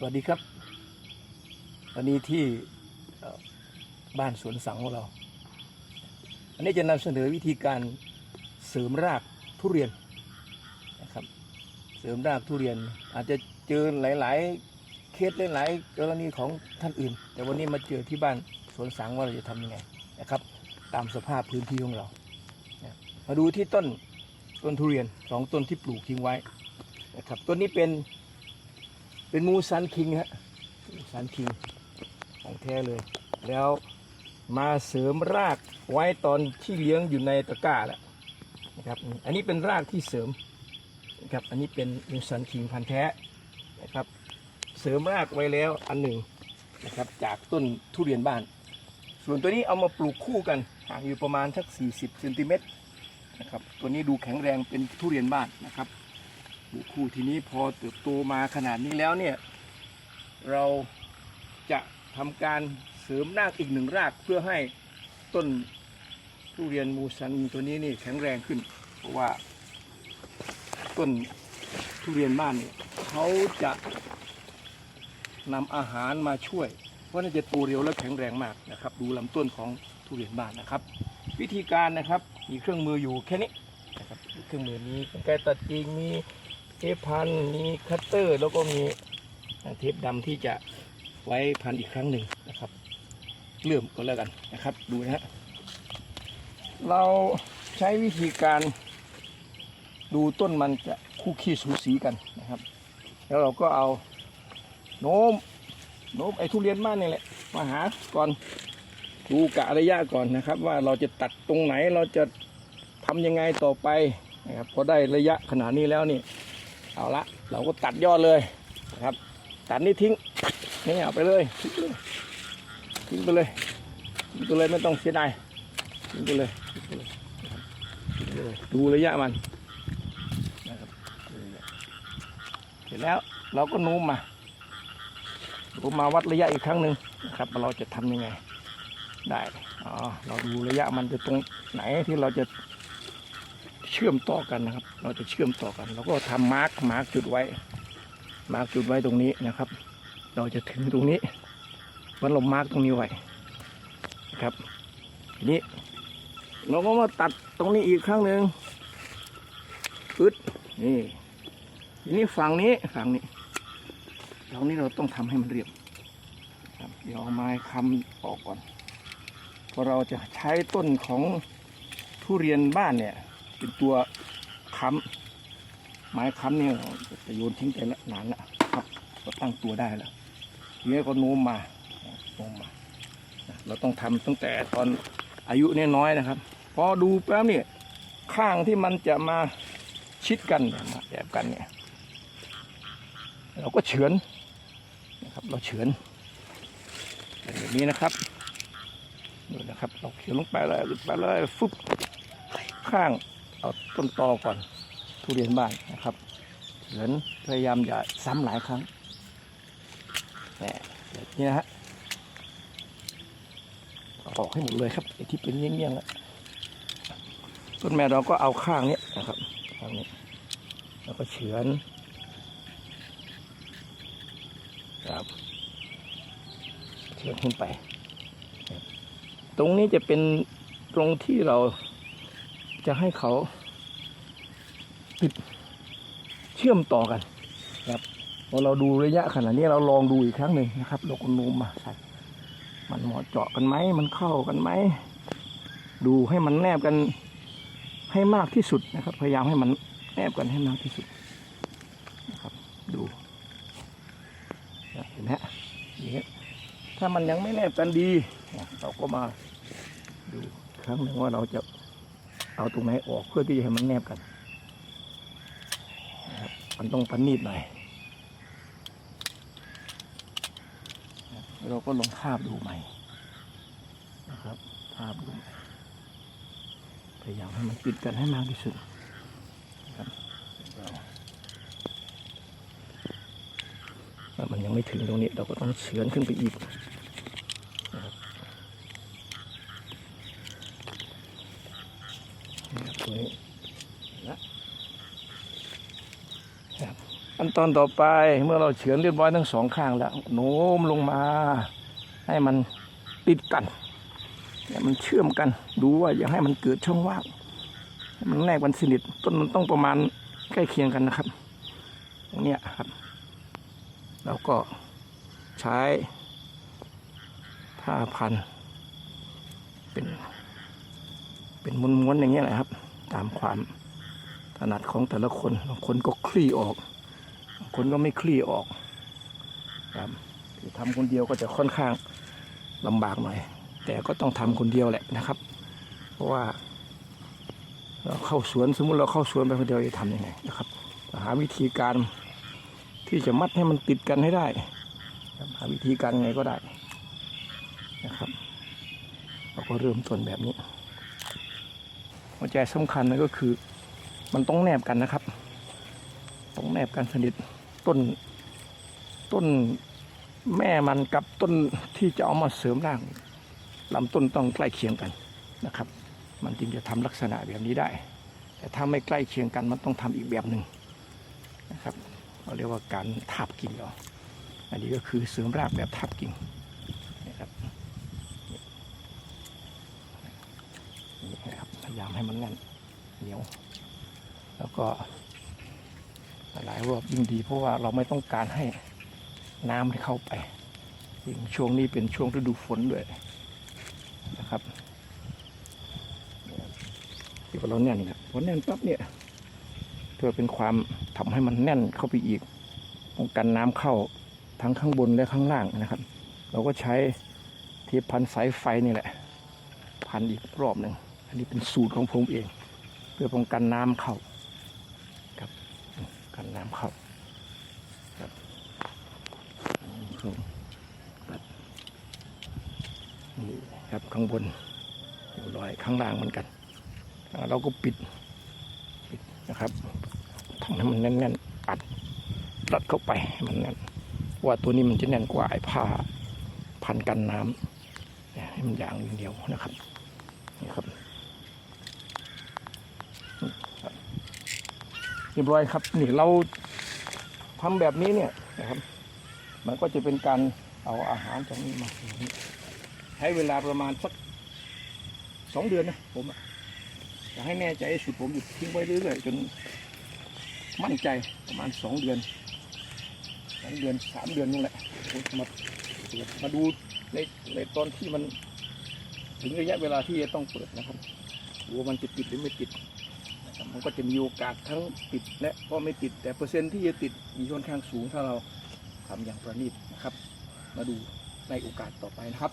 สวัสดีครับ วันนี้ที่บ้านสวนสังของเรา อันนี้จะนำเสนอวิธีการเสริมรากทุเรียนนะครับ เสริมรากทุเรียนอาจจะเจอหลาย ๆ เคสหลาย ๆ กรณีของท่านอื่น แต่วันนี้มาเจอที่บ้านสวนสังว่าเราจะทำยังไงนะครับ ตามสภาพพื้นที่ของเรา มาดูที่ต้นต้นทุเรียนสองต้นที่ปลูกทิ้งไว้นะครับต้นนี้เป็น เป็นมูซันคิงฮะมูซันคิงของแท้เลย แล้วมาเสริมรากไว้ตอนที่เลี้ยงอยู่ในตะกร้าแหละนะครับอันนี้เป็นรากที่เสริมนะครับอันนี้เป็นมูซันคิงพันธุ์แท้นะครับ เสริมรากไว้แล้วอันหนึ่งนะครับจากต้นทุเรียนบ้าน ส่วนตัวนี้เอามาปลูกคู่กันห่างอยู่ประมาณสัก 40เซนติเมตรนะครับตัวนี้ดูแข็งแรงเป็นทุเรียนบ้านนะครับ ปลูกคู่ทีนี้พอเติบโตมาขนาดนี้แล้วเนี่ย เราจะทำการเสริมรากอีกหนึ่งรากเพื่อให้ต้นทุเรียนมูซันตัวนี้นี่แข็งแรงขึ้น เพราะว่าต้นทุเรียนบ้านเนี่ยเขาจะนำอาหารมาช่วย เพราะน่าจะโตเร็วและแข็งแรงมากนะครับ ดูลำต้นของทุเรียนบ้านนะครับ วิธีการนะครับมีเครื่องมืออยู่แค่นี้นะครับเครื่องมือนี้กรไกตัดกิ่งมี เทปพันมีคัตเตอร์ แล้วก็มีเทปดำที่จะไว้พันอีกครั้งหนึ่งนะครับเลื่อมก็แล้วกันนะครับ ดูนะฮะเราใช้วิธีการดูต้นมันจะคู่ขี้สูสีกันนะครับ แล้วเราก็เอาโน้มโน้มไอ้ทุเรียนบ้านนี่แหละมาหาก่อนดูกะระยะก่อนนะครับ ว่าเราจะตัดตรงไหนเราจะทำยังไงต่อไปนะครับพอได้ระยะขนาดนี้แล้วนี่ เอาละเราก็ตัดยอดเลยนะครับ ตัดนี่ทิ้งนี่เอาไปเลยทิ้งไปเลยทิ้งไปเลยทิ้งไปเลยไม่ต้องเสียดายทิ้งไปเลยดูระยะมันนะครับเสร็จแล้วเราก็โน้มมาโน้มมาวัดระยะอีกครั้งหนึ่งนะครับเราจะทำยังไง ได้อ๋อเราดูระยะมันจะตรงไหนที่เราจะ ชื่อมต่อกันนะครับ เราจะเชื่อมต่อกันเราก็ทำมาร์กมาร์กจุดไว้ มาร์กจุดไว้ตรงนี้นะครับ เราจะถึงตรงนี้วันเรามาร์กตรงนี้ไว้ครับทีนี้ เราก็มาตัดตรงนี้อีกครั้งหนึ่งปึ๊ดนี่ทีนี้ฝั่งนี้ฝั่งนี้ฝั่งนี้เราต้องทำให้มันเรียบครับเดี๋ยวเอาไม้คำออกก่อนเพราะเราจะใช้ต้นของทุเรียนบ้านเนี่ย เป็นตัวค้ำไม้ค้ำเนี่ยจะโยนทิ้งไปละนานละครับ ก็ตั้งตัวได้แล้วทีนี้ก็โน้มมาโน้มมาเราต้องทำตั้งแต่ตอนอายุน้อยๆนะครับพอดูแป๊บเนี่ยข้างที่มันจะมาชิดกันเนี่ยมาแบบกันเนี่ย เราก็เฉือนนะครับ เราเฉือนแบบนี้นะครับดูนะครับ เราเขียนลงไปเลยลงไปเลยฟึบข้าง เอาต้นตอก่อนทุเรียนบ้านนะครับเฉือนพยายามอย่าซ้ำหลายครั้งนี่แบบนี้นะฮะออกให้หมดเลยครับไอ้ที่เป็นเงี้ยงๆอะต้นแม่เราก็เอาข้างนี้นะครับข้างนี้แล้วก็เฉือนครับเฉือนขึ้นไป ตรงนี้จะเป็นตรงที่เรา จะให้เขาติดเชื่อมต่อกันครับพอเราดูระยะขนาดนี้เราลองดูอีกครั้งหนึ่งนะครับเราก็น้มมาใส่มันเหมาะเจาะกันไหมมันเข้ากันไหมดูให้มันแนบกันให้มากที่สุดนะครับ พยายามให้มันแนบกันให้มากที่สุดนะครับ ดูเห็นไหมอย่างนี้ถ้ามันยังไม่แนบกันดี เราก็มาดูครั้งหนึ่งว่าเราจะ เอาตรงไหนออกเพื่อที่จะให้มันแนบกันนะครับมันต้องประณีตหน่อยเราก็ลงทาบดูใหม่นะครับทาบดูใหม่พยายามให้มันติดกันให้มากที่สุดนะครับถ้ามันยังไม่ถึงตรงนี้เราก็ต้องเฉือนขึ้นไปอีกนะครับ นี้นะครับขั้นตอนต่อไปเมื่อเราเฉือนเรียบร้อยทั้งสองข้างแล้วโน้มลงมา ให้มันติดกันเนี่ยมันเชื่อมกันดูว่าอย่าให้มันเกิดช่องว่างมันแนกมันสนิทต้นมันต้องประมาณใกล้เคียงกันนะครับอย่างเนี้ยครับแล้วก็ใช้ผ้าพันเป็นเป็นม้วนๆอย่างเงี้ยแหละครับ ตามความถนัดของแต่ละคนบางคนก็คลี่ออกบางคนก็ไม่คลี่ออกครับทำคนเดียวก็จะค่อนข้างลำบากหน่อย แต่ก็ต้องทำคนเดียวแหละนะครับ เพราะว่าเราเข้าสวนสมมุติเราเข้าสวนไปคนเดียวจะทำยังไงนะครับ หาวิธีการที่จะมัดให้มันติดกันให้ได้หาวิธีการยังไงก็ได้นะครับ เราก็เริ่มต้นแบบนี้ หัวใจสำคัญนะก็คือ มันต้องแนบกันนะครับ ต้องแนบกันสนิทต้นต้นแม่มันกับต้นที่จะเอามาเสริมร่างลำต้นต้องใกล้เคียงกันนะครับ มันจึงจะทำลักษณะแบบนี้ได้ แต่ถ้าไม่ใกล้เคียงกันมันต้องทำอีกแบบหนึ่งนะครับเราเรียกว่าการทาบกิ่งเอาอันนี้ก็คือเสริมรากแบบทาบกิ่งนะครับนี่นะครับพยายามให้มันแน่นเหนียว แล้วก็หลายรอบยิ่งดีเพราะว่าเราไม่ต้องการให้น้ำเข้าไปยิ่งช่วงนี้เป็นช่วงฤดูฝนด้วยนะครับที่เราแน่นนะพอแน่นปั๊บเนี่ยเพื่อเป็นความทำให้มันแน่นเข้าไปอีกป้องกันน้ำเข้าทั้งข้างบนและข้างล่างนะครับ เราก็ใช้เทปพันสายไฟนี่แหละ พันอีกรอบหนึ่ง อันนี้เป็นสูตรของผมเอง เพื่อป้องกันน้ำเข้าครับกันน้ำเข้าครับนี่ครับข้างบนเรียบร้อยข้างล่างเหมือนกัน เราก็ปิดปิดนะครับทำให้มันแน่นๆอัดรัดเข้าไปให้มันแน่นว่าตัวนี้มันจะแน่นกว่าไอ้ผ้าพันกันน้ำให้มันอย่างเดียวนะครับนี่ครับ รียบร้อยครับ นี่เราทำแบบนี้เนี่ยนะครับ มันก็จะเป็นการเอาอาหารจากนี้มาใช้เวลาประมาณสักสองเดือนนะผมจะให้แน่ใจสุดผมหยุดทิ้งไว้เรื่อยๆจนมั่นใจประมาณสองเดือนสองเดือนสามเดือนนี่แหละมามาดูในในตอนที่มัน ถึงระยะเวลาที่จะต้องเปิดนะครับว่ามันจะติดหรือไม่ติด มันก็จะมีโอกาสทั้งติดและก็ไม่ติด แต่เปอร์เซ็นต์ที่จะติดมีค่อนข้างสูงถ้าเราทำอย่างประณีตนะครับ มาดูในโอกาสต่อไปนะครับ